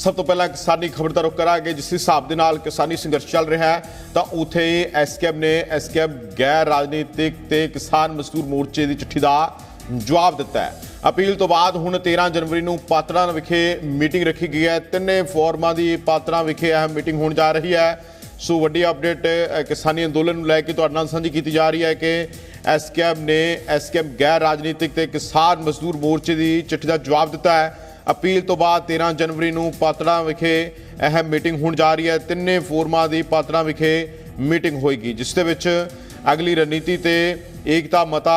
ਸਭ ਤੋਂ ਪਹਿਲਾਂ ਕਿਸਾਨੀ ਖਬਰ ਦਾ ਰੁਖ ਕਰਾਂਗੇ। ਜਿਸ ਹਿਸਾਬ ਦੇ ਨਾਲ ਕਿਸਾਨੀ ਸੰਘਰਸ਼ ਚੱਲ ਰਿਹਾ ਹੈ, ਤਾਂ ਉਥੇ ਐਸਕੇਐਮ ਨੇ ਐਸਕੇਐਮ ਗੈਰ ਰਾਜਨੀਤਿਕ ਤੇ ਕਿਸਾਨ ਮਜ਼ਦੂਰ ਮੋਰਚੇ ਦੀ ਚਿੱਠੀ ਦਾ ਜਵਾਬ ਦਿੱਤਾ ਹੈ। ਅਪੀਲ ਤੋਂ ਬਾਅਦ ਹੁਣ 13 ਜਨਵਰੀ ਨੂੰ ਪਾਤੜਾਂ ਵਿਖੇ ਮੀਟਿੰਗ ਰੱਖੀ ਗਈ ਹੈ। ਤਿੰਨੇ ਫੋਰਮਾਂ ਦੀ ਪਾਤੜਾਂ ਵਿਖੇ ਅਹਿਮ ਮੀਟਿੰਗ ਹੋਣ ਜਾ ਰਹੀ ਹੈ। ਸੋ ਵੱਡੀ ਅਪਡੇਟ ਕਿਸਾਨੀ ਅੰਦੋਲਨ ਨੂੰ ਲੈ ਕੇ ਤੁਹਾਡੇ ਨਾਲ ਸਾਂਝੀ ਕੀਤੀ ਜਾ ਰਹੀ ਹੈ ਕਿ ਐਸਕੇਐਮ ਨੇ ਐਸਕੇਐਮ ਗੈਰ ਰਾਜਨੀਤਿਕ ਤੇ ਕਿਸਾਨ ਮਜ਼ਦੂਰ ਮੋਰਚੇ ਦੀ ਚਿੱਠੀ ਦਾ ਜਵਾਬ ਦਿੱਤਾ ਹੈ। ਅਪੀਲ ਤੋਂ ਬਾਅਦ 13 ਜਨਵਰੀ ਨੂੰ ਪਾਤੜਾਂ ਵਿਖੇ ਅਹਿਮ ਮੀਟਿੰਗ ਹੋਣ ਜਾ ਰਹੀ ਹੈ। ਤਿੰਨੇ ਫੋਰਮਾਂ ਦੀ ਪਾਤੜਾਂ ਵਿਖੇ ਮੀਟਿੰਗ ਹੋਏਗੀ, ਜਿਸ ਦੇ ਵਿੱਚ ਅਗਲੀ ਰਣਨੀਤੀ ਤੇ ਏਕਤਾ ਮਤਾ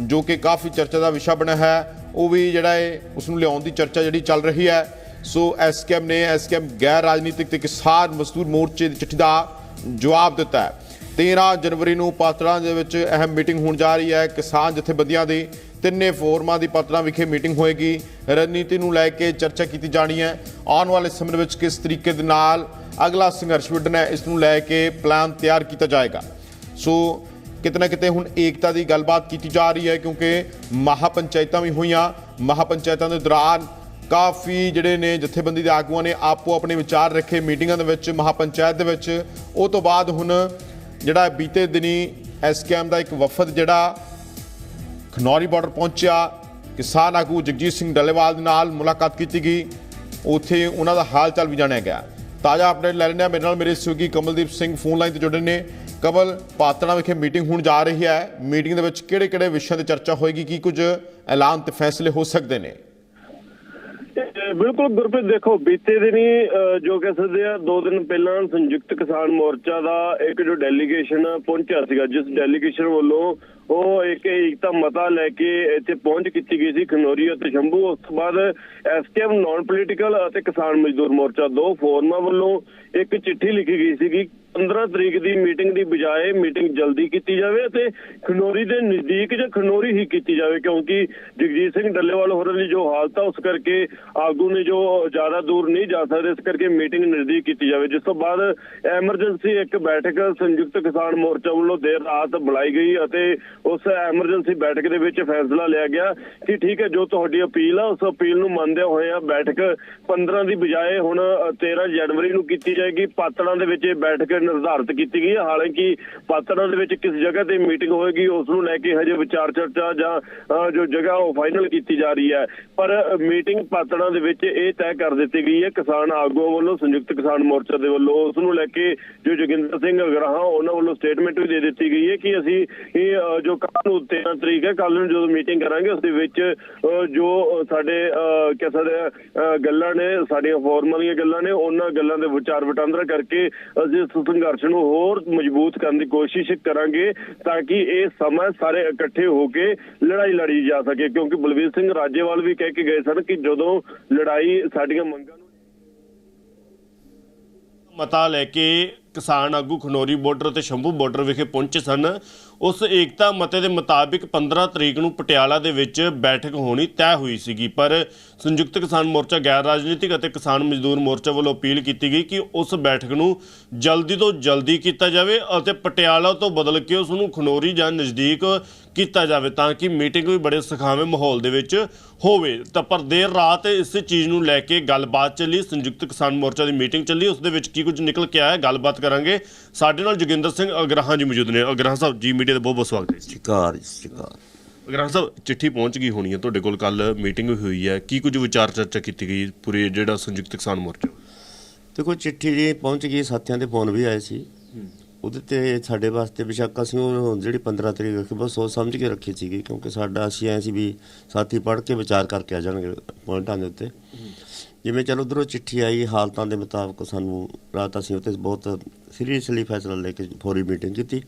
ਜੋ ਕਿ ਕਾਫੀ ਚਰਚਾ ਦਾ ਵਿਸ਼ਾ ਬਣਿਆ ਹੈ, ਉਹ ਵੀ ਜਿਹੜਾ ਹੈ ਉਸ ਨੂੰ ਲਿਆਉਣ ਦੀ ਚਰਚਾ ਜਿਹੜੀ ਚੱਲ ਰਹੀ ਹੈ। ਸੋ ਐਸਕੇਐਮ ਨੇ ਐਸਕੇਐਮ ਗੈਰ ਰਾਜਨੀਤਿਕ ਤੇ ਕਿਸਾਨ ਮਜ਼ਦੂਰ ਮੋਰਚੇ ਦੀ ਚਿੱਠੀ ਦਾ ਜਵਾਬ ਦਿੱਤਾ ਹੈ। 13 ਜਨਵਰੀ ਨੂੰ ਪਾਤੜਾਂ ਦੇ ਵਿੱਚ ਅਹਿਮ ਮੀਟਿੰਗ ਹੋਣ ਜਾ ਰਹੀ ਹੈ। ਕਿਸਾਨ ਜਥੇਬੰਦੀਆਂ ਦੀ ਤਿੰਨੇ ਫੋਰਮਾਂ ਦੀ ਪਾਤੜਾਂ ਵਿਖੇ ਮੀਟਿੰਗ ਹੋਏਗੀ। ਰਣਨੀਤੀ ਨੂੰ ਲੈ ਕੇ ਚਰਚਾ ਕੀਤੀ ਜਾਣੀ ਹੈ। ਆਉਣ ਵਾਲੇ ਸਮੇਂ ਵਿੱਚ ਕਿਸ ਤਰੀਕੇ ਦੇ ਨਾਲ ਅਗਲਾ ਸੰਘਰਸ਼ ਵਿੱਢਣਾ ਹੈ, ਇਸ ਨੂੰ ਲੈ ਕੇ ਪਲਾਨ ਤਿਆਰ ਕੀਤਾ ਜਾਏਗਾ। ਸੋ ਕਿਤੇ ਨਾ ਕਿਤੇ ਹੁਣ ਏਕਤਾ ਦੀ ਗੱਲਬਾਤ ਕੀਤੀ ਜਾ ਰਹੀ ਹੈ, ਕਿਉਂਕਿ ਮਹਾਪੰਚਾਇਤਾਂ ਵੀ ਹੋਈਆਂ। ਮਹਾਪੰਚਾਇਤਾਂ ਦੇ ਦੌਰਾਨ ਕਾਫੀ ਜਿਹੜੇ ਨੇ ਜਥੇਬੰਦੀ ਦੇ ਆਗੂਆਂ ਨੇ ਆਪੋ ਆਪਣੇ ਵਿਚਾਰ ਰੱਖੇ ਮੀਟਿੰਗਾਂ ਦੇ ਵਿੱਚ, ਮਹਾਪੰਚਾਇਤ ਦੇ ਵਿੱਚ। ਉਹ ਤੋਂ ਬਾਅਦ ਹੁਣ ਜਿਹੜਾ ਬੀਤੇ ਦਿਨੀ ਐਸਕੇਐਮ ਦਾ ਇੱਕ ਵਫਦ ਜਿਹੜਾ ਖਨੌਰੀ ਬਾਰਡਰ ਪਹੁੰਚਿਆ। ਕਿਸਾਨ ਆਗੂ ਜਗਜੀਤ ਸਿੰਘ ਡੱਲੇਵਾਲ ਦੇ ਨਾਲ ਮੁਲਾਕਾਤ ਕੀਤੀ ਗਈ। ਉੱਥੇ ਉਹਨਾਂ ਦਾ ਹਾਲ ਚਾਲ ਵੀ ਜਾਣਿਆ ਗਿਆ। ਤਾਜ਼ਾ ਅਪਡੇਟ ਲੈ ਲੈਂਦੇ ਹਾਂ। ਮੇਰੇ ਨਾਲ ਮੇਰੇ ਸਹਿਯੋਗੀ ਕਮਲਦੀਪ ਸਿੰਘ ਫੋਨ ਲਾਈਨ ਤੇ ਜੁੜੇ ਨੇ। ਕਮਲ ਪਾਤੜਾ ਵਿਖੇ ਮੀਟਿੰਗ ਹੋਣ ਜਾ ਰਹੀ ਹੈ। ਮੀਟਿੰਗ ਦੇ ਵਿੱਚ ਕਿਹੜੇ-ਕਿਹੜੇ ਵਿਸ਼ਿਆਂ ਤੇ ਚਰਚਾ ਹੋਏਗੀ, ਕੀ ਕੁਝ ਐਲਾਨ ਤੇ ਫੈਸਲੇ ਹੋ ਸਕਦੇ ਨੇ? ਬਿਲਕੁਲ ਗੁਰਪ੍ਰੀਤ, ਦੇਖੋ, ਬੀਤੇ ਦਿਨੀ ਜੋ ਕਹਿ ਸਕਦੇ ਆ, ਦੋ ਦਿਨ ਪਹਿਲਾਂ ਸੰਯੁਕਤ ਕਿਸਾਨ ਮੋਰਚਾ ਦਾ ਇੱਕ ਜੋ ਡੈਲੀਗੇਸ਼ਨ ਪਹੁੰਚਿਆ ਸੀਗਾ, ਜਿਸ ਡੈਲੀਗੇਸ਼ਨ ਵੱਲੋਂ ਉਹ ਇੱਕ ਏਕਤਾ ਮਤਾ ਲੈ ਕੇ ਇੱਥੇ ਪਹੁੰਚ ਕੀਤੀ ਗਈ ਸੀ ਖਨੌਰੀ ਅਤੇ ਸ਼ੰਭੂ। ਉਸ ਤੋਂ ਬਾਅਦ ਐਸਕੇਐਮ ਨਾਨ ਪੋਲੀਟੀਕਲ ਅਤੇ ਕਿਸਾਨ ਮਜ਼ਦੂਰ ਮੋਰਚਾ ਦੋ ਫੋਰਮਾਂ ਵੱਲੋਂ ਇੱਕ ਚਿੱਠੀ ਲਿਖੀ ਗਈ ਸੀਗੀ। 15 ਤਰੀਕ ਦੀ ਮੀਟਿੰਗ ਦੀ ਬਜਾਏ ਮੀਟਿੰਗ ਜਲਦੀ ਕੀਤੀ ਜਾਵੇ ਅਤੇ ਖਨੌਰੀ ਦੇ ਨਜ਼ਦੀਕ ਜਾਂ ਖਨੌਰੀ ਹੀ ਕੀਤੀ ਜਾਵੇ ਕਿਉਂਕਿ ਜਗਜੀਤ ਸਿੰਘ ਡੱਲੇਵਾਲ ਹੋਰਾਂ ਦੀ ਜੋ ਹਾਲਤ ਆ ਉਸ ਕਰਕੇ ਆਗੂ ਨੇ ਜੋ ਜ਼ਿਆਦਾ ਦੂਰ ਨਹੀਂ ਜਾ ਸਕਦੇ ਇਸ ਕਰਕੇ ਮੀਟਿੰਗ ਨਜ਼ਦੀਕ ਕੀਤੀ ਜਾਵੇ। ਜਿਸ ਤੋਂ ਬਾਅਦ ਐਮਰਜੈਂਸੀ ਇੱਕ ਬੈਠਕ ਸੰਯੁਕਤ ਕਿਸਾਨ ਮੋਰਚਾ ਵੱਲੋਂ ਦੇਰ ਰਾਤ ਬੁਲਾਈ ਗਈ ਅਤੇ ਉਸ ਐਮਰਜੈਂਸੀ ਬੈਠਕ ਦੇ ਵਿੱਚ ਫੈਸਲਾ ਲਿਆ ਗਿਆ ਕਿ ਠੀਕ ਹੈ ਜੋ ਤੁਹਾਡੀ ਅਪੀਲ ਆ ਉਸ ਅਪੀਲ ਨੂੰ ਮੰਨਦੇ ਹੋਏ ਆ ਬੈਠਕ 15 ਦੀ ਬਜਾਏ ਹੁਣ ਅ, 13 ਜਨਵਰੀ ਨੂੰ ਕੀਤੀ ਜਾਏਗੀ। ਪਾਤੜਾਂ ਦੇ ਵਿੱਚ ਇਹ ਬੈਠਕ ਨਿਰਧਾਰਿਤ ਕੀਤੀ ਗਈ ਹੈ। ਹਾਲਾਂਕਿ ਪਾਤੜਾਂ ਦੇ ਵਿੱਚ ਕਿਸ ਜਗ੍ਹਾ ਤੇ ਮੀਟਿੰਗ ਹੋਏਗੀ ਉਸ ਨੂੰ ਲੈ ਕੇ ਹਜੇ ਵਿਚਾਰ ਚਰਚਾ ਜਾਂ ਜੋ ਜਗ੍ਹਾ ਉਹ ਫਾਈਨਲ ਕੀਤੀ ਜਾ ਰਹੀ ਹੈ। ਪਰ ਮੀਟਿੰਗ ਪਾਤੜਾਂ ਦੇ ਵਿੱਚ ਇਹ ਤੈਅ ਕਰ ਦਿੱਤੀ ਗਈ ਹੈ ਕਿਸਾਨ ਆਗੂਆਂ ਵੱਲੋਂ ਸੰਯੁਕਤ ਕਿਸਾਨ ਮੋਰਚਾ ਦੇ ਵੱਲੋਂ ਉਸ ਨੂੰ ਲੈ ਕੇ ਜੋ ਜੋਗਿੰਦਰ ਸਿੰਘ ਅਗਰਾਹਾਂ ਉਹਨਾਂ ਵੱਲੋਂ ਸਟੇਟਮੈਂਟ ਵੀ ਦੇ ਦਿੱਤੀ ਗਈ ਹੈ ਕਿ ਅਸੀਂ ਇਹ ਜੋ ਕੱਲ ਨੂੰ 13 ਤਰੀਕ ਹੈ ਕੱਲ ਨੂੰ ਜਦੋਂ ਮੀਟਿੰਗ ਕਰਾਂਗੇ ਉਸ ਦੇ ਵਿੱਚ ਜੋ ਸਾਡੇ ਅ, ਕਹਿ ਸਕਦੇ ਆ, ਗੱਲਾਂ ਨੇ ਸਾਡੀਆਂ ਫੋਰਮਾਂ ਦੀਆਂ ਗੱਲਾਂ ਨੇ ਉਹਨਾਂ ਗੱਲਾਂ ਦੇ ਵਿਚਾਰ ਵਟਾਂਦਰਾ ਕਰਕੇ ਅਸੀਂ ਸੰਘਰਸ਼ ਨੂੰ ਹੋਰ ਮਜ਼ਬੂਤ ਕਰਨ ਦੀ ਕੋਸ਼ਿਸ਼ ਕਰਾਂਗੇ ਤਾਂ ਕਿ ਇਹ ਸਮਾਂ ਸਾਰੇ ਇਕੱਠੇ ਹੋ ਕੇ ਲੜਾਈ ਲੜੀ ਜਾ ਸਕੇ, ਕਿਉਂਕਿ ਬਲਵੀਰ ਸਿੰਘ ਰਾਜੇਵਾਲ ਵੀ ਕਹਿ ਕੇ ਗਏ ਸਨ ਕਿ ਜਦੋਂ ਲੜਾਈ ਸਾਡੀਆਂ ਮੰਗਾਂ ਨੂੰ ਮਤਾ ਲੈ ਕੇ ਕਿਸਾਨ ਆਗੂ ਖਨੌਰੀ ਬਾਰਡਰ ਤੇ ਸ਼ੰਭੂ ਬਾਰਡਰ ਵਿਖੇ ਪਹੁੰਚੇ ਸਨ। ਉਸ ਏਕਤਾ ਮਤੇ ਦੇ ਮੁਤਾਬਿਕ 15 ਤਰੀਕ ਨੂੰ ਪਟਿਆਲਾ ਦੇ ਵਿੱਚ ਬੈਠਕ ਹੋਣੀ ਤੈਅ ਹੋਈ ਸੀਗੀ। ਪਰ ਸੰਯੁਕਤ ਕਿਸਾਨ ਮੋਰਚਾ, ਗੈਰ ਰਾਜਨੀਤਿਕ ਅਤੇ ਕਿਸਾਨ ਮਜ਼ਦੂਰ ਮੋਰਚਾ ਵੱਲੋਂ ਅਪੀਲ ਕੀਤੀ ਗਈ ਕਿ ਉਸ ਬੈਠਕ ਨੂੰ ਜਲਦੀ ਤੋਂ ਜਲਦੀ ਕੀਤਾ ਜਾਵੇ ਅਤੇ ਪਟਿਆਲਾ ਤੋਂ ਬਦਲ ਕੇ ਉਸ ਨੂੰ ਖਨੌਰੀ ਜਾਂ ਨਜ਼ਦੀਕ ਕੀਤਾ ਜਾਵੇ ਤਾਂ ਕਿ ਮੀਟਿੰਗ ਵੀ ਬੜੇ ਸੁਖਾਵੇਂ ਮਾਹੌਲ ਦੇ ਵਿੱਚ ਹੋਵੇ। ਤਾਂ ਪਰ ਦੇਰ ਰਾਤ ਇਸ ਚੀਜ਼ ਨੂੰ ਲੈ ਕੇ ਗੱਲਬਾਤ ਚੱਲੀ, ਸੰਯੁਕਤ ਕਿਸਾਨ ਮੋਰਚਾ ਦੀ ਮੀਟਿੰਗ ਚੱਲੀ, ਉਸ ਦੇ ਵਿੱਚ ਕੀ ਕੁਝ ਨਿਕਲ ਕੇ ਆਇਆ? ਗੱਲਬਾਤ ਕਰਾਂਗੇ। ਸਾਡੇ ਨਾਲ ਜੋਗਿੰਦਰ ਸਿੰਘ ਅਗਰਾਹਾਂ ਜੀ ਮੌਜੂਦ ਨੇ। ਅਗਰਾਹਾਂ ਸਾਹਿਬ ਜੀ ਮੀਡੀਆ ਦੇ ਬਹੁਤ ਬਹੁਤ ਸਵਾਗਤ ਹੈ ਸ਼ਿਕਾਰ ਸ਼ਿਕਾਰ। ਅਗਰਾਹਾਂ ਸਾਹਿਬ ਚਿੱਠੀ ਪਹੁੰਚ ਗਈ ਹੋਣੀ ਹੈ। ਤੁਹਾਡੇ ਕੋਲ ਕੱਲ ਮੀਟਿੰਗ ਵੀ ਹੋਈ ਹੈ। ਕੀ ਕੁਝ ਵਿਚਾਰ ਚਰਚਾ ਕੀਤੀ ਗਈ? ਪੂਰੇ ਜਿਹੜਾ ਸੰਯੁਕਤ ਕਿਸਾਨ ਮੋਰਚਾ। ਦੇਖੋ ਚਿੱਠੀ ਜੀ ਪਹੁੰਚ ਗਈ ਸਾਥੀਆਂ ਦੇ ਫੋਨ ਵੀ ਆਏ ਸੀ। ਉਹਦੇ ਤੇ ਸਾਡੇ ਵਾਸਤੇ ਬੇਸ਼ੱਕ ਅਸੀਂ ਉਹ ਜਿਹੜੀ 15 ਤਰੀਕ ਰੱਖੀ ਬਸ ਸੋਚ ਸਮਝ ਕੇ ਰੱਖੀ ਸੀਗੀ ਕਿਉਂਕਿ ਸਾਡਾ ਅਸੀਂ ਐ ਸੀ ਵੀ ਸਾਥੀ ਪੜ੍ਹ ਕੇ ਵਿਚਾਰ ਕਰਕੇ ਆ ਜਾਣਗੇ ਪੁਆਇੰਟਾਂ ਦੇ ਉੱਤੇ। ਜਿਵੇਂ ਚਲ ਉਧਰੋਂ ਚਿੱਠੀ ਆਈ ਹਾਲਤਾਂ ਦੇ ਮੁਤਾਬਕ ਸਾਨੂੰ ਰਾਤ ਅਸੀਂ ਉੱਤੇ ਬਹੁਤ ਸੀਰੀਅਸਲੀ ਫੈਸਲਾ ਲੈ ਕੇ ਫੌਰੀ ਮੀਟਿੰਗ ਕੀਤੀ।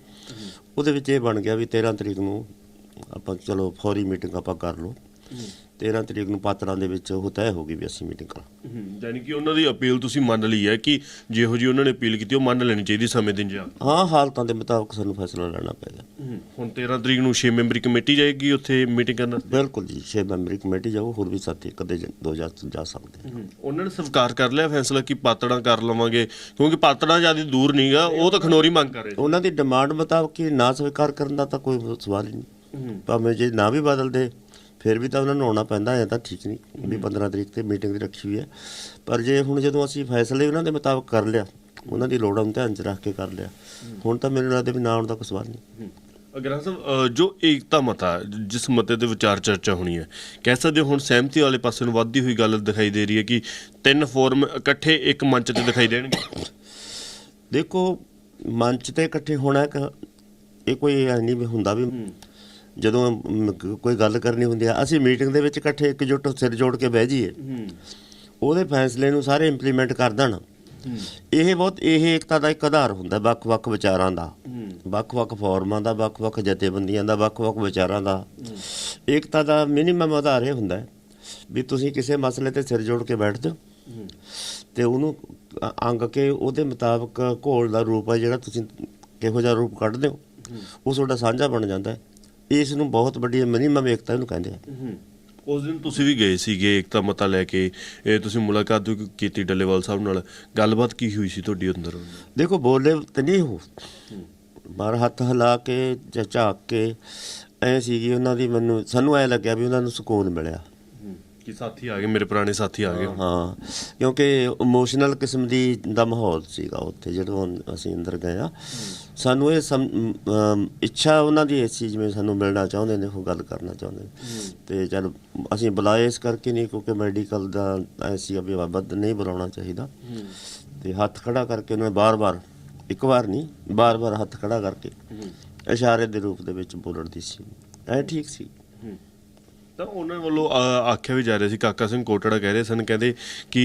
ਉਹਦੇ ਵਿੱਚ ਇਹ ਬਣ ਗਿਆ ਵੀ 13 ਤਰੀਕ ਨੂੰ ਆਪਾਂ ਚਲੋ ਫੌਰੀ ਮੀਟਿੰਗ ਆਪਾਂ ਕਰ ਲਓ। 13 ਤਰੀਕ ਨੂੰ ਪਾਤੜਾਂ ਦੇ ਵਿੱਚ ਉਹ ਤੈਅ ਹੋ ਗਈ ਵੀ ਅਸੀਂ ਮੀਟਿੰਗ ਕਰਾਂ ਯਾਨੀ ਕਿ ਉਹਨਾਂ ਦੀ ਅਪੀਲ ਤੁਸੀਂ ਮੰਨ ਲਈ ਹੈ ਕਿ ਜਿਹੋ ਜੀ ਉਹਨਾਂ ਨੇ ਅਪੀਲ ਕੀਤੀ ਉਹ ਮੰਨ ਲੈਣੀ ਚਾਹੀਦੀ ਸਮੇਂ ਦਿਨ ਜਾ ਹਾਂ ਹਾਲਤਾਂ ਦੇ ਮੁਤਾਬਕ ਸਾਨੂੰ ਫੈਸਲਾ ਲੈਣਾ ਪਏਗਾ। ਹੁਣ 13 ਤਰੀਕ ਨੂੰ 6 ਮੈਂਬਰੀ ਕਮੇਟੀ ਜਾਏਗੀ ਉੱਥੇ ਮੀਟਿੰਗ ਕਰਨ? ਬਿਲਕੁਲ ਜੀ ਛੇ ਮੈਂਬਰੀ ਕਮੇਟੀ ਜਾਓ ਹੋਰ ਵੀ ਸਾਥੀ ਕਦੇ ਦੋ ਜਾ ਜਾ ਸਕਦੇ ਆ। ਉਹਨਾਂ ਨੇ ਸਵੀਕਾਰ ਕਰ ਲਿਆ ਫੈਸਲਾ ਕਿ ਪਾਤੜਾਂ ਕਰ ਲਵਾਂਗੇ ਕਿਉਂਕਿ ਪਾਤੜਾਂ ਜ਼ਿਆਦਾ ਦੂਰ ਨਹੀਂਗਾ ਉਹ ਤਾਂ ਖਨੌਰੀ ਮੰਗ ਕਰ ਰਹੇ ਸੀ। ਉਹਨਾਂ ਦੀ ਡਿਮਾਂਡ ਮੁਤਾਬਕ ਹੀ ਨਾ ਸਵੀਕਾਰ ਕਰਨ ਦਾ ਤਾਂ ਕੋਈ ਸਵਾਲ ਹੀ ਨਹੀਂ। ਭਾਵੇਂ ਜੇ ਨਾ ਵੀ ਬਦਲਦੇ ਫਿਰ ਵੀ ਤਾਂ ਉਹਨਾਂ ਨੂੰ ਆਉਣਾ ਪੈਂਦਾ ਐ ਤਾਂ ਠੀਕ ਨਹੀਂ। ਵੀ 15 ਤਰੀਕ ਤੇ ਮੀਟਿੰਗ ਦੀ ਰੱਖੀ ਹੋਈ ਹੈ। ਪਰ ਜੇ ਹੁਣ ਜਦੋਂ ਅਸੀਂ ਫੈਸਲੇ ਉਹਨਾਂ ਦੇ ਮੁਤਾਬਕ ਕਰ ਲਿਆ ਉਹਨਾਂ ਦੀ ਲੋੜਾਂ ਨੂੰ ਧਿਆਨ 'ਚ ਰੱਖ ਕੇ ਕਰ ਲਿਆ। ਹੁਣ ਤਾਂ ਮੈਨੂੰ ਲੱਗਦਾ ਵੀ ਨਾ ਆਉਣ ਦਾ ਕੋਈ ਸਵਾਲ ਨਹੀਂ। ਅਗਰ ਸਾਹਿਬ ਜੋ ਏਕਤਾ ਮਤਾ ਜਿਸ ਮਤੇ ਤੇ ਵਿਚਾਰ ਚਰਚਾ ਹੋਣੀ ਹੈ ਕਹਿ ਸਕਦੇ ਹੋ ਹੁਣ ਸਹਿਮਤੀ ਵਾਲੇ ਪਾਸੇ ਨੂੰ ਵੱਧਦੀ ਹੋਈ ਗੱਲ ਦਿਖਾਈ ਦੇ ਰਹੀ ਹੈ ਕਿ ਤਿੰਨ ਫੋਰਮ ਇਕੱਠੇ ਇੱਕ ਮੰਚ ਤੇ ਦਿਖਾਈ ਦੇਣਗੇ? ਦੇਖੋ ਮੰਚ ਤੇ ਇਕੱਠੇ ਹੋਣਾ ਇਹ ਕੋਈ ਐ ਨਹੀਂ ਵੀ ਹੁੰਦਾ ਵੀ ਜਦੋਂ ਕੋਈ ਗੱਲ ਕਰਨੀ ਹੁੰਦੀ ਆ ਅਸੀਂ ਮੀਟਿੰਗ ਦੇ ਵਿੱਚ ਇਕੱਠੇ ਇਕਜੁੱਟ ਸਿਰ ਜੋੜ ਕੇ ਬਹਿ ਜਾਈਏ। ਉਹਦੇ ਫੈਸਲੇ ਨੂੰ ਸਾਰੇ ਇੰਪਲੀਮੈਂਟ ਕਰ ਦੇਣ। ਇਹ ਬਹੁਤ ਇਹ ਏਕਤਾ ਦਾ ਇੱਕ ਆਧਾਰ ਹੁੰਦਾ ਵੱਖ-ਵੱਖ ਵਿਚਾਰਾਂ ਦਾ। ਵੱਖ-ਵੱਖ ਫੋਰਮਾਂ ਦਾ ਵੱਖ-ਵੱਖ ਜਥੇਬੰਦੀਆਂ ਦਾ ਵੱਖ-ਵੱਖ ਵਿਚਾਰਾਂ ਦਾ। ਏਕਤਾ ਦਾ ਮਿਨੀਮਮ ਆਧਾਰ ਇਹ ਹੁੰਦਾ ਵੀ ਤੁਸੀਂ ਕਿਸੇ ਮਸਲੇ ਤੇ ਸਿਰ ਜੋੜ ਕੇ ਬੈਠ ਜਾਓ। ਤੇ ਉਹਨੂੰ ਅੰਗ ਕੇ ਉਹਦੇ ਮੁਤਾਬਕ ਘੋਲ ਦਾ ਰੂਪ ਹੈ ਜਿਹੜਾ ਤੁਸੀਂ ਕਿਹੋ ਜਿਹਾ ਰੂਪ ਕੱਢਦੇ ਹੋ। ਉਹ ਤੁਹਾਡਾ ਸਾਂਝਾ ਬਣ ਜਾਂਦਾ ਹੈ। ਇਸ ਨੂੰ ਬਹੁਤ ਵੱਡੀ ਮਿਨੀਮਮ ਏਕਤਾ ਇਹਨੂੰ ਕਹਿੰਦੇ ਆ। ਉਸ ਦਿਨ ਤੁਸੀਂ ਵੀ ਗਏ ਸੀਗੇ ਏਕਤਾ ਮਤਾ ਲੈ ਕੇ ਇਹ ਤੁਸੀਂ ਮੁਲਾਕਾਤ ਵੀ ਕੀਤੀ ਡੱਲੇਵਾਲ ਸਾਹਿਬ ਨਾਲ। ਗੱਲਬਾਤ ਕੀ ਹੋਈ ਸੀ ਤੁਹਾਡੀ ਅੰਦਰ? ਦੇਖੋ ਬੋਲੇ ਤੇ ਨਹੀਂ ਹੋ। ਬਾਹਰ ਹੱਥ ਹਿਲਾ ਕੇ ਝਾਕ ਕੇ ਐ ਸੀਗੀ ਉਹਨਾਂ ਦੀ ਮੈਨੂੰ ਸਾਨੂੰ ਐ ਲੱਗਿਆ ਵੀ ਉਹਨਾਂ ਨੂੰ ਸਕੂਨ ਮਿਲਿਆ। ਕਿ ਸਾਥੀ ਆ ਗਏ ਮੇਰੇ ਪੁਰਾਣੇ ਸਾਥੀ ਆ ਗਏ। ਹਾਂ ਕਿਉਂਕਿ ਇਮੋਸ਼ਨਲ ਕਿਸਮ ਦੀ ਦਾ ਮਾਹੌਲ ਸੀਗਾ ਉੱਥੇ ਜਦੋਂ ਅਸੀਂ ਅੰਦਰ ਗਏ ਆ। ਸਾਨੂੰ ਇਹ ਇੱਛਾ ਉਹਨਾਂ ਦੀ ਇਸ ਚੀਜ਼ ਵਿੱਚ ਸਾਨੂੰ ਮਿਲਣਾ ਚਾਹੁੰਦੇ ਨੇ ਉਹ ਗੱਲ ਕਰਨਾ ਚਾਹੁੰਦੇ ਨੇ। ਤੇ ਚਲ ਅਸੀਂ ਬੁਲਾਏ ਇਸ ਕਰਕੇ ਨਹੀਂ ਕਿਉਂਕਿ ਮੈਡੀਕਲ ਦਾ ਐਸੀ ਅਭੀ ਵੱਧ ਨਹੀਂ ਬੁਲਾਉਣਾ ਚਾਹੀਦਾ। ਤੇ ਹੱਥ ਖੜਾ ਕਰਕੇ ਉਹਨੇ ਬਾਰ-ਬਾਰ ਇੱਕ ਵਾਰ ਨਹੀਂ ਬਾਰ-ਬਾਰ ਹੱਥ ਖੜਾ ਕਰਕੇ ਇਸ਼ਾਰੇ ਦੇ ਰੂਪ ਦੇ ਵਿੱਚ ਬੋਲਣ ਦੀ ਸੀ। ਐ ਠੀਕ ਸੀ। ਤਾਂ ਉਹਨਾਂ ਵੱਲੋਂ ਆਖਿਆ ਵੀ ਜਾ ਰਿਹਾ ਸੀ ਕਾਕਾ ਸਿੰਘ ਕੋਟੜਾ ਕਹਿ ਰਹੇ ਸਨ ਕਹਿੰਦੇ ਕਿ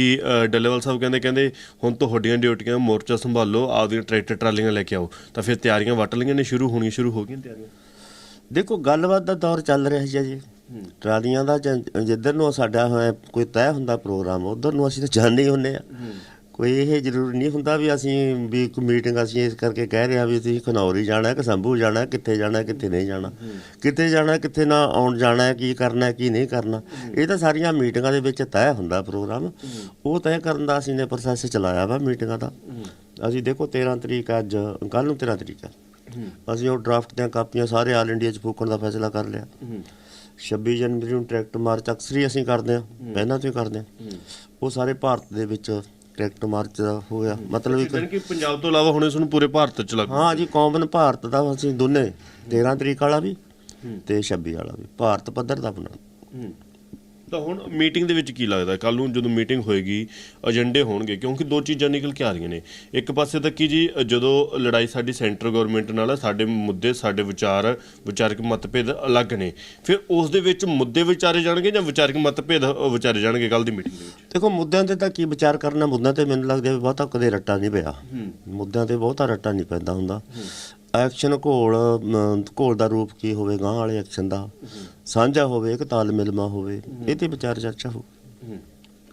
ਡੱਲੇਵਾਲ ਸਾਹਿਬ ਕਹਿੰਦੇ ਕਹਿੰਦੇ ਹੁਣ ਤੁਹਾਡੀਆਂ ਡਿਊਟੀਆਂ ਮੋਰਚਾ ਸੰਭਾਲੋ ਆਪਦੀਆਂ ਟਰੈਕਟਰ ਟਰਾਲੀਆਂ ਲੈ ਕੇ ਆਓ। ਤਾਂ ਫਿਰ ਤਿਆਰੀਆਂ ਵੱਟ ਲਈਆਂ ਨੇ ਸ਼ੁਰੂ ਹੋਣੀਆਂ ਸ਼ੁਰੂ ਹੋ ਗਈਆਂ ਤਿਆਰੀਆਂ? ਦੇਖੋ ਗੱਲਬਾਤ ਦਾ ਦੌਰ ਚੱਲ ਰਿਹਾ ਹੈ। ਜੀ ਟਰਾਲੀਆਂ ਦਾ ਜਿੱਧਰ ਨੂੰ ਸਾਡਾ ਕੋਈ ਤੈਅ ਹੁੰਦਾ ਪ੍ਰੋਗਰਾਮ ਉਧਰ ਨੂੰ ਅਸੀਂ ਤਾਂ ਜਾਂਦੇ ਹੀ ਹੁੰਨੇ ਆ। ਕੋਈ ਇਹ ਜ਼ਰੂਰੀ ਨਹੀਂ ਹੁੰਦਾ ਵੀ ਅਸੀਂ ਵੀ ਇੱਕ ਮੀਟਿੰਗ ਅਸੀਂ ਇਸ ਕਰਕੇ ਕਹਿ ਰਹੇ ਆ ਵੀ ਤੁਸੀਂ ਖਨੌਰੀ ਜਾਣਾ ਹੈ ਕਿ ਸੰਭੂ ਜਾਣਾ ਹੈ, ਕਿੱਥੇ ਜਾਣਾ ਹੈ, ਕਿੱਥੇ ਨਹੀਂ ਜਾਣਾ। ਕਿੱਥੇ ਜਾਣਾ ਹੈ, ਕਿੱਥੇ ਨਾ ਆਉਣ ਜਾਣਾ ਹੈ, ਕੀ ਕਰਨਾ ਹੈ, ਕੀ ਨਹੀਂ ਕਰਨਾ। ਇਹ ਤਾਂ ਸਾਰੀਆਂ ਮੀਟਿੰਗਾਂ ਦੇ ਵਿੱਚ ਤੈਅ ਹੁੰਦਾ ਪ੍ਰੋਗਰਾਮ। ਉਹ ਤੈਅ ਕਰਨ ਦਾ ਅਸੀਂ ਨੇ ਪ੍ਰੋਸੈਸ ਚਲਾਇਆ ਵਾ ਮੀਟਿੰਗਾਂ ਦਾ। ਅਸੀਂ ਦੇਖੋ 13 ਤਰੀਕ ਅੱਜ ਕੱਲ ਨੂੰ 13 ਤਰੀਕ ਹੈ। ਅਸੀਂ ਉਹ ਡਰਾਫਟ ਦੀਆਂ ਕਾਪੀਆਂ ਸਾਰੇ ਆਲ ਇੰਡੀਆ ਚ ਫੂਕਣ ਦਾ ਫੈਸਲਾ ਕਰ ਲਿਆ। 26 ਜਨਵਰੀ ਨੂੰ ਟਰੈਕਟ ਮਾਰਚ ਅਕਸਰ ਹੀ ਅਸੀਂ ਕਰਦੇ ਹਾਂ ਪਹਿਲਾਂ ਤੋਂ ਹੀ ਕਰਦੇ ਹਾਂ। ਉਹ ਸਾਰੇ ਭਾਰਤ ਦੇ ਵਿੱਚ ਟਰੈਕਟ ਮਾਰਚ ਹੋਇਆ। ਮਤਲਬ ਇੱਕ ਕਿ ਪੰਜਾਬ ਤੋਂ ਇਲਾਵਾ ਹੁਣ ਇਸ ਨੂੰ ਪੂਰੇ ਭਾਰਤ ਚ ਲੱਗੂ ਹਾਂ ਜੀ ਕੌਮਨ ਭਾਰਤ ਦਾ ਅਸੀਂ ਦੋਨੇ 13 ਤਰੀਕ ਵਾਲਾ ਵੀ ਤੇ 26 ਵਾਲਾ ਵੀ ਭਾਰਤ ਪੱਧਰ ਦਾ ਬਣਾ ਤਾਂ ਹੁਣ ਮੀਟਿੰਗ ਦੇ ਵਿੱਚ ਕੀ ਲੱਗਦਾ? ਕੱਲ ਨੂੰ ਜਦੋਂ ਮੀਟਿੰਗ ਹੋਏਗੀ ਏਜੰਡੇ ਹੋਣਗੇ ਕਿਉਂਕਿ ਦੋ ਚੀਜ਼ਾਂ ਨਿਕਲ ਕੇ ਆ ਰਹੀਆਂ ਨੇ। ਇੱਕ ਪਾਸੇ ਤਾਂ ਕੀ ਜੀ ਜਦੋਂ ਲੜਾਈ ਸਾਡੀ ਸੈਂਟਰ ਗਵਰਨਮੈਂਟ ਨਾਲ ਹੈ ਸਾਡੇ ਮੁੱਦੇ ਸਾਡੇ ਵਿਚਾਰ ਵਿਚਾਰਕ ਮਤਭੇਦ ਅਲੱਗ ਨੇ। ਫਿਰ ਉਸ ਦੇ ਵਿੱਚ ਮੁੱਦੇ ਵਿਚਾਰੇ ਜਾਣਗੇ ਜਾਂ ਵਿਚਾਰਕ ਮਤਭੇਦ ਵਿਚਾਰੇ ਜਾਣਗੇ ਕੱਲ ਦੀ ਮੀਟਿੰਗ ਦੇ ਵਿੱਚ? ਦੇਖੋ ਮੁੱਦਿਆਂ ਤੇ ਤਾਂ ਕੀ ਵਿਚਾਰ ਕਰਨਾ? ਮੁੱਦਿਆਂ ਤੇ ਮੈਨੂੰ ਲੱਗਦਾ ਬਹੁਤਾ ਕਦੇ ਰੱਟਾ ਨਹੀਂ ਪਿਆ। ਮੁੱਦਿਆਂ ਤੇ ਬਹੁਤਾ ਰੱਟਾ ਨਹੀਂ ਪੈਂਦਾ ਹੁੰਦਾ। ਐਕਸ਼ਨ ਘੋਲ ਘੋਲ ਦਾ ਰੂਪ ਕੀ ਹੋਵੇ ਗਾਂ ਵਾਲੇ ਐਕਸ਼ਨ ਦਾ? ਸਾਂਝਾ ਹੋਵੇ ਇੱਕ ਤਾਲਮੇਲਮਾ ਹੋਵੇ ਇਹ ਤੇ ਵਿਚਾਰ ਚਰਚਾ ਹੋ।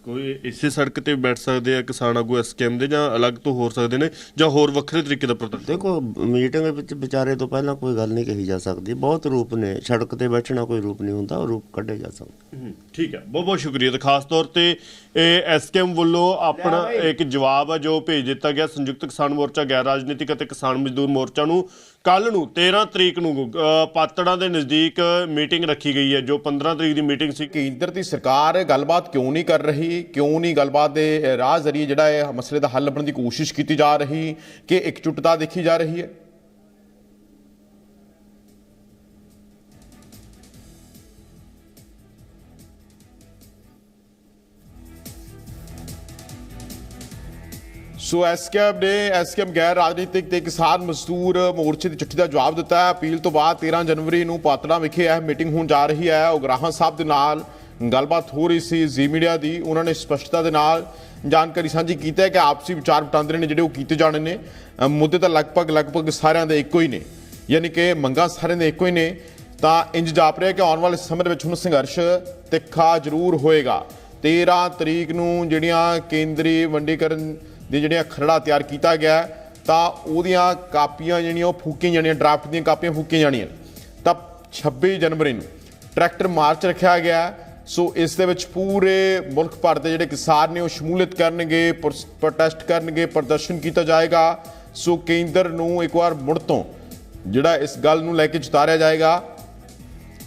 ਕੋਈ ਇਸੇ ਸੜਕ ਤੇ ਬੈਠ ਸਕਦੇ ਆ ਕਿਸਾਨ ਆਗੂ ਐਸਕੇਐਮ ਦੇ ਜਾਂ ਅਲੱਗ ਤੋਂ ਹੋਰ ਸਕਦੇ ਨੇ ਜਾਂ ਹੋਰ ਵੱਖਰੇ ਤਰੀਕੇ ਦਾ ਪ੍ਰਦਰਸ਼ਨ ਦੇਖੋ ਮੀਟਿੰਗ ਵਿੱਚ ਵਿਚਾਰੇ ਤੋਂ ਪਹਿਲਾਂ ਕੋਈ ਗੱਲ ਨਹੀਂ ਕਹੀ ਜਾ ਸਕਦੀ। ਬਹੁਤ ਰੂਪ ਨੇ। ਸੜਕ ਤੇ ਬੈਠਣਾ ਕੋਈ ਰੂਪ ਨਹੀਂ ਹੁੰਦਾ ਉਹ ਰੂਪ ਕੱਢੇ ਜਾ ਸਕਦਾ। ਠੀਕ ਹੈ ਬਹੁਤ ਬਹੁਤ ਸ਼ੁਕਰੀਆ ਤੇ ਖਾਸ ਤੌਰ ਤੇ ਇਹ ਐਸਕੇਐਮ ਵੱਲੋਂ ਆਪਣਾ ਇੱਕ ਜਵਾਬ ਹੈ ਜੋ ਭੇਜ ਦਿੱਤਾ ਗਿਆ ਸੰਯੁਕਤ ਕਿਸਾਨ ਮੋਰਚਾ ਗੈਰ ਰਾਜਨੀਤਿਕ ਅਤੇ ਕਿਸਾਨ ਮਜ਼ਦੂਰ ਮੋਰਚਾ ਨੂੰ। ਕੱਲ ਨੂੰ 13 ਤਰੀਕ ਨੂੰ ਪਾਤੜਾਂ ਦੇ ਨਜ਼ਦੀਕ ਮੀਟਿੰਗ ਰੱਖੀ ਗਈ ਹੈ, ਜੋ 15 ਤਰੀਕ ਦੀ ਮੀਟਿੰਗ ਸੀ। ਕੇਂਦਰ ਦੀ ਸਰਕਾਰ ਗੱਲਬਾਤ ਕਿਉਂ ਨਹੀਂ ਕਰ ਰਹੀ? ਕਿਉਂ ਨਹੀਂ ਗੱਲਬਾਤ ਦੇ ਰਾਹ ਜ਼ਰੀਏ ਜਿਹੜਾ ਇਹ ਮਸਲੇ ਦਾ ਹੱਲ ਲੱਭਣ ਦੀ ਕੋਸ਼ਿਸ਼ ਕੀਤੀ ਜਾ ਰਹੀ? ਕਿ ਇਕਜੁੱਟਤਾ ਦੇਖੀ ਜਾ ਰਹੀ ਹੈ? ਸੋ ਐਸਕੇਐਮ ਨੇ ਐਸਕੇਐਮ ਗੈਰ ਰਾਜਨੀਤਿਕ ਤੇ ਕਿਸਾਨ ਮਜ਼ਦੂਰ ਮੋਰਚੇ ਦੀ ਚਿੱਠੀ ਦਾ ਜਵਾਬ ਦਿੱਤਾ ਹੈ। ਅਪੀਲ ਤੋਂ ਬਾਅਦ 13 ਜਨਵਰੀ ਨੂੰ ਪਾਤੜਾ ਵਿਖੇ ਇਹ ਮੀਟਿੰਗ ਹੋਣ ਜਾ ਰਹੀ ਹੈ। ਉਗਰਾਹਾਂ ਸਾਹਿਬ ਦੇ ਨਾਲ ਗੱਲਬਾਤ ਹੋ ਰਹੀ ਸੀ ਜ਼ੀ ਮੀਡੀਆ ਦੀ। ਉਹਨਾਂ ਨੇ ਸਪਸ਼ਟਤਾ ਦੇ ਨਾਲ ਜਾਣਕਾਰੀ ਸਾਂਝੀ ਕੀਤੀ ਹੈ ਕਿ ਆਪਸੀ ਵਿਚਾਰ ਵਟਾਂਦਰੇ ਨੇ ਜਿਹੜੇ ਉਹ ਕੀਤੇ ਜਾਣੇ ਨੇ। ਮੁੱਦੇ ਤਾਂ ਲਗਭਗ ਲਗਭਗ ਸਾਰਿਆਂ ਦੇ ਇੱਕੋ ਹੀ ਨੇ। ਯਾਨੀ ਕਿ ਮੰਗਾਂ ਸਾਰਿਆਂ ਦੇ ਇੱਕੋ ਹੀ ਨੇ। ਤਾਂ ਇੰਜ ਜਾਪ ਰਿਹਾ ਕਿ ਆਉਣ ਵਾਲੇ ਸਮੇਂ ਦੇ ਵਿੱਚ ਹੁਣ ਸੰਘਰਸ਼ ਤਿੱਖਾ ਜ਼ਰੂਰ ਹੋਏਗਾ। 13 ਤਰੀਕ ਨੂੰ ਜਿਹੜੀਆਂ ਕੇਂਦਰੀ ਵੰਡੀਕਰਨ ਦੀ ਜਿਹੜੀਆਂ ਖਰੜਾ ਤਿਆਰ ਕੀਤਾ ਗਿਆ ਤਾਂ ਉਹਦੀਆਂ ਕਾਪੀਆਂ ਜਿਹੜੀਆਂ, ਉਹ ਫੂਕੀਆਂ ਜਾਣੀਆਂ, ਡਰਾਫਟ ਦੀਆਂ ਕਾਪੀਆਂ ਫੂਕੀਆਂ ਜਾਣੀਆਂ ਤਾਂ 26 ਜਨਵਰੀ ਨੂੰ ਟਰੈਕਟਰ ਮਾਰਚ ਰੱਖਿਆ ਗਿਆ ਸੋ ਇਸ ਦੇ ਵਿੱਚ ਪੂਰੇ ਮੁਲਕ ਭਰ ਦੇ ਜਿਹੜੇ ਕਿਸਾਨ ਨੇ, ਉਹ ਸ਼ਮੂਲੀਅਤ ਕਰਨਗੇ, ਪ੍ਰਸ- ਪ੍ਰੋਟੈਸਟ ਕਰਨਗੇ, ਪ੍ਰਦਰਸ਼ਨ ਕੀਤਾ ਜਾਏਗਾ। ਸੋ ਕੇਂਦਰ ਨੂੰ ਇੱਕ ਵਾਰ ਮੁੜ ਤੋਂ ਜਿਹੜਾ ਇਸ ਗੱਲ ਨੂੰ ਲੈ ਕੇ ਚਿਤਾਰਿਆ ਜਾਏਗਾ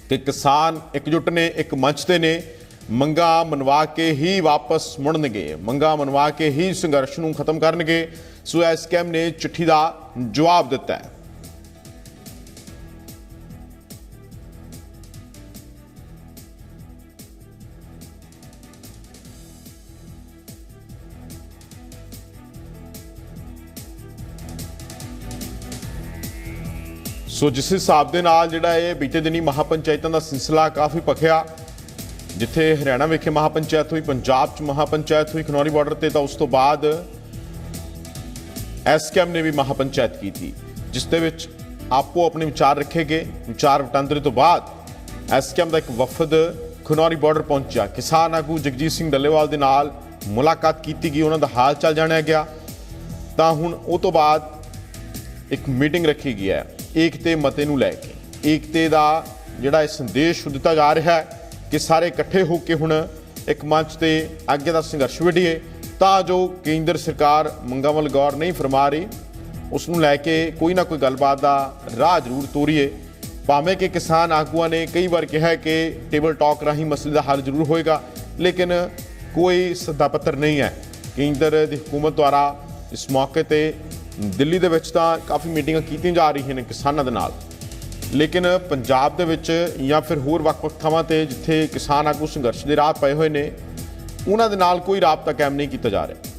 ਕਿ ਕਿਸਾਨ ਇਕਜੁੱਟ ਨੇ, ਇੱਕ ਮੰਚ ਤੇ ਨੇ। ਮੰਗਾ ਮਨਵਾ ਕੇ ਹੀ ਵਾਪਸ ਮੁੜਨਗੇ। ਮੰਗਾ ਮਨਵਾ ਕੇ ਹੀ ਸੰਘਰਸ਼ ਨੂੰ ਖਤਮ ਕਰਨਗੇ। ਸੋ ਐਸਕੇਐਮ ਨੇ ਚਿੱਠੀ ਦਾ ਜਵਾਬ ਦਿੱਤਾ ਹੈ। ਸੋ ਜਿਸ ਹਿਸਾਬ ਦੇ ਨਾਲ ਜਿਹੜਾ ਇਹ ਬੀਤੇ ਦਿਨੀ ਮਹਾਪੰਚਾਇਤਾਂ ਦਾ ਸਿਲਸਿਲਾ ਕਾਫੀ ਭਖਿਆ ਜਿੱਥੇ ਹਰਿਆਣਾ ਵਿਖੇ ਮਹਾਪੰਚਾਇਤ ਹੋਈ, ਪੰਜਾਬ 'ਚ ਮਹਾਪੰਚਾਇਤ ਹੋਈ, ਖਨੌਰੀ ਬਾਰਡਰ ਤੇ, ਤਾਂ ਉਸ ਤੋਂ ਬਾਅਦ ਐਸਕੇਐਮ ਨੇ ਵੀ ਮਹਾਪੰਚਾਇਤ ਕੀਤੀ, ਜਿਸ ਦੇ ਵਿੱਚ ਆਪੋ ਆਪਣੇ ਵਿਚਾਰ ਰੱਖੇ ਗਏ। ਵਿਚਾਰ ਵਟਾਂਦਰੇ ਤੋਂ ਬਾਅਦ ਐਸਕੇਐਮ ਦਾ ਇੱਕ ਵਫਦ ਖਨੌਰੀ ਬਾਰਡਰ ਪਹੁੰਚਿਆ। ਕਿਸਾਨ ਆਗੂ ਜਗਜੀਤ ਸਿੰਘ ਡੱਲੇਵਾਲ ਦੇ ਨਾਲ ਮੁਲਾਕਾਤ ਕੀਤੀ ਗਈ, ਉਹਨਾਂ ਦਾ ਹਾਲ ਚਾਲ ਜਾਣਿਆ ਗਿਆ। ਤਾਂ ਹੁਣ ਉਹ ਤੋਂ ਬਾਅਦ ਇੱਕ ਮੀਟਿੰਗ ਰੱਖੀ ਗਈ ਹੈ ਏਕਤੇ ਮਤੇ ਨੂੰ ਲੈ ਕੇ। ਏਕਤੇ ਦਾ ਜਿਹੜਾ ਇਹ ਸੰਦੇਸ਼ ਦਿੱਤਾ ਜਾ ਰਿਹਾ ਹੈ ਕਿ ਸਾਰੇ ਇਕੱਠੇ ਹੋ ਕੇ ਹੁਣ ਇੱਕ ਮੰਚ ਤੇ ਅੱਗੇ ਦਾ ਸੰਘਰਸ਼ ਵਿੱਢੀਏ। ਤਾਂ ਜੋ ਕੇਂਦਰ ਸਰਕਾਰ ਮੰਗਾਂ ਵੱਲ ਗੌਰ ਨਹੀਂ ਫਰਮਾ ਰਹੀ, ਉਸ ਨੂੰ ਲੈ ਕੇ ਕੋਈ ਨਾ ਕੋਈ ਗੱਲਬਾਤ ਦਾ ਰਾਹ ਜ਼ਰੂਰ ਤੋਰੀਏ। ਭਾਵੇਂ ਕਿ ਕਿਸਾਨ ਆਗੂਆਂ ਨੇ ਕਈ ਵਾਰ ਕਿਹਾ ਕਿ ਟੇਬਲ ਟਾਕ ਰਾਹੀਂ ਮਸਲੇ ਦਾ ਹੱਲ ਜ਼ਰੂਰ ਹੋਏਗਾ, ਲੇਕਿਨ ਕੋਈ ਸੱਦਾ ਪੱਤਰ ਨਹੀਂ ਹੈ। ਕੇਂਦਰ ਦੀ ਹਕੂਮਤ ਦੁਆਰਾ ਇਸ ਮੌਕੇ ਤੇ ਦਿੱਲੀ ਦੇ ਵਿੱਚ ਤਾਂ ਕਾਫੀ ਮੀਟਿੰਗਾਂ ਕੀਤੀਆਂ ਜਾ ਰਹੀਆਂ ਨੇ ਕਿਸਾਨਾਂ ਦੇ ਨਾਲ। ਲੇਕਿਨ ਪੰਜਾਬ ਦੇ ਵਿੱਚ ਜਾਂ ਫਿਰ ਹੋਰ ਵੱਖ-ਵੱਖ ਥਾਵਾਂ ਤੇ ਜਿੱਥੇ ਕਿਸਾਨ ਆਗੂ ਸੰਘਰਸ਼ ਦੇ ਰਾਹ ਪਏ ਹੋਏ ਨੇ, ਉਹਨਾਂ ਦੇ ਨਾਲ ਕੋਈ ਰਾਬਤਾ ਕਾਇਮ ਨਹੀਂ ਕੀਤਾ ਜਾ ਰਿਹਾ।